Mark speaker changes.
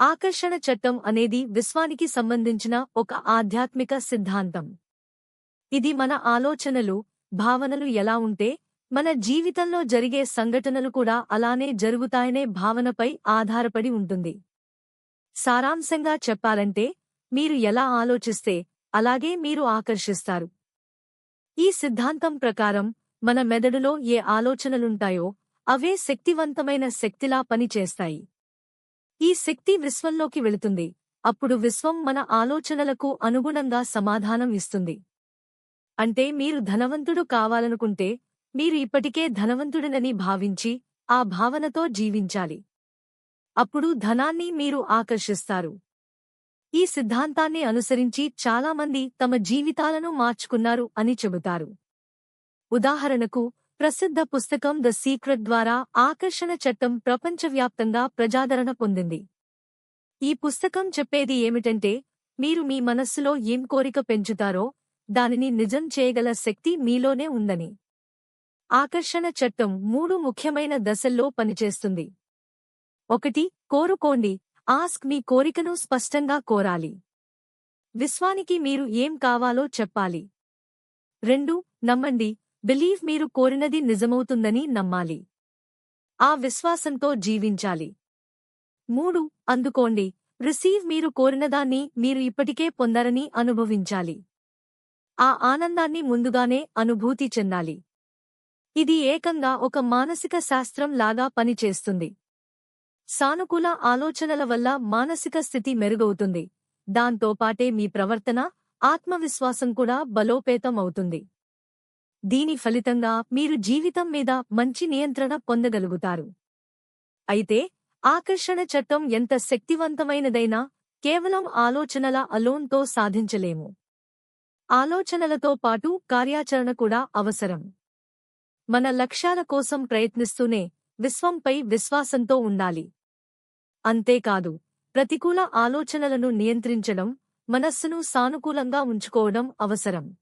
Speaker 1: ఆకర్షణ చట్టం అనేది విశ్వానికి సంబంధించిన ఒక ఆధ్యాత్మిక సిద్ధాంతం. ఇది మన ఆలోచనలు భావనలు ఎలా ఉంటే మన జీవితంలో జరిగే సంఘటనలు కూడా అలానే జరుగుతాయనే భావనపై ఆధారపడి ఉంటుంది. సారాంశంగా చెప్పాలంటే మీరు ఎలా ఆలోచిస్తే అలాగే మీరు ఆకర్షిస్తారు. ఈ సిద్ధాంతం ప్రకారం మన మెదడులో ఏ ఆలోచనలుంటాయో అవే శక్తివంతమైన శక్తిలా పనిచేస్తాయి. ఈ శక్తి విశ్వంలోకి వెళుతుంది. అప్పుడు విశ్వం మన ఆలోచనలకు అనుగుణంగా సమాధానం ఇస్తుంది. అంటే మీరు ధనవంతుడు కావాలనుకుంటే మీరు ఇప్పటికే ధనవంతుడినని భావించి ఆ భావనతో జీవించాలి. అప్పుడు ధనాన్ని మీరు ఆకర్షిస్తారు. ఈ సిద్ధాంతాన్ని అనుసరించి చాలామంది తమ జీవితాలను మార్చుకున్నారు అని చెబుతారు. ఉదాహరణకు ప్రసిద్ధ పుస్తకం ద సీక్రెట్ ద్వారా ఆకర్షణ చట్టం ప్రపంచవ్యాప్తంగా ప్రజాదరణ పొందింది. ఈ పుస్తకం చెప్పేది ఏమిటంటే మీరు మీ మనస్సులో ఏం కోరిక పెంచుతారో దానిని నిజం చేయగల శక్తి మీలోనే ఉందని. ఆకర్షణ చట్టం మూడు ముఖ్యమైన దశల్లో పనిచేస్తుంది. ఒకటి కోరుకోండి. ఆస్క్ మీ కోరికను స్పష్టంగా కోరాలి. విశ్వానికి మీరు ఏం కావాలో చెప్పాలి. రెండు నమ్మండి. బిలీవ్ మీరు కోరినది నిజమవుతుందని నమ్మాలి. ఆ విశ్వాసంతో జీవించాలి. మూడు అందుకోండి. రిసీవ్ మీరు కోరినదాన్ని మీరు ఇప్పటికే పొందరని అనుభవించాలి. ఆ ఆనందాన్ని ముందుగానే అనుభూతి చెందాలి. ఇది ఏకంగా ఒక మానసిక శాస్త్రం లాగా పనిచేస్తుంది. సానుకూల ఆలోచనల వల్ల మానసిక స్థితి మెరుగవుతుంది. దాంతోపాటే మీ ప్రవర్తన ఆత్మవిశ్వాసం కూడా బలోపేతం అవుతుంది దీని ఫలితంగా మీరు జీవితం మీద మంచి నియంత్రణ పొందగలుగుతారు. అయితే ఆకర్షణ చట్టం ఎంత శక్తివంతమైనదైనా కేవలం ఆలోచనల అలోన్తో సాధించలేము. ఆలోచనలతో పాటు కార్యాచరణ కూడా అవసరం. మన లక్ష్యాల కోసం ప్రయత్నిస్తూనే విశ్వంపై విశ్వాసంతో ఉండాలి. అంతేకాదు ప్రతికూల ఆలోచనలను నియంత్రించడం మనస్సును సానుకూలంగా ఉంచుకోవడం అవసరం.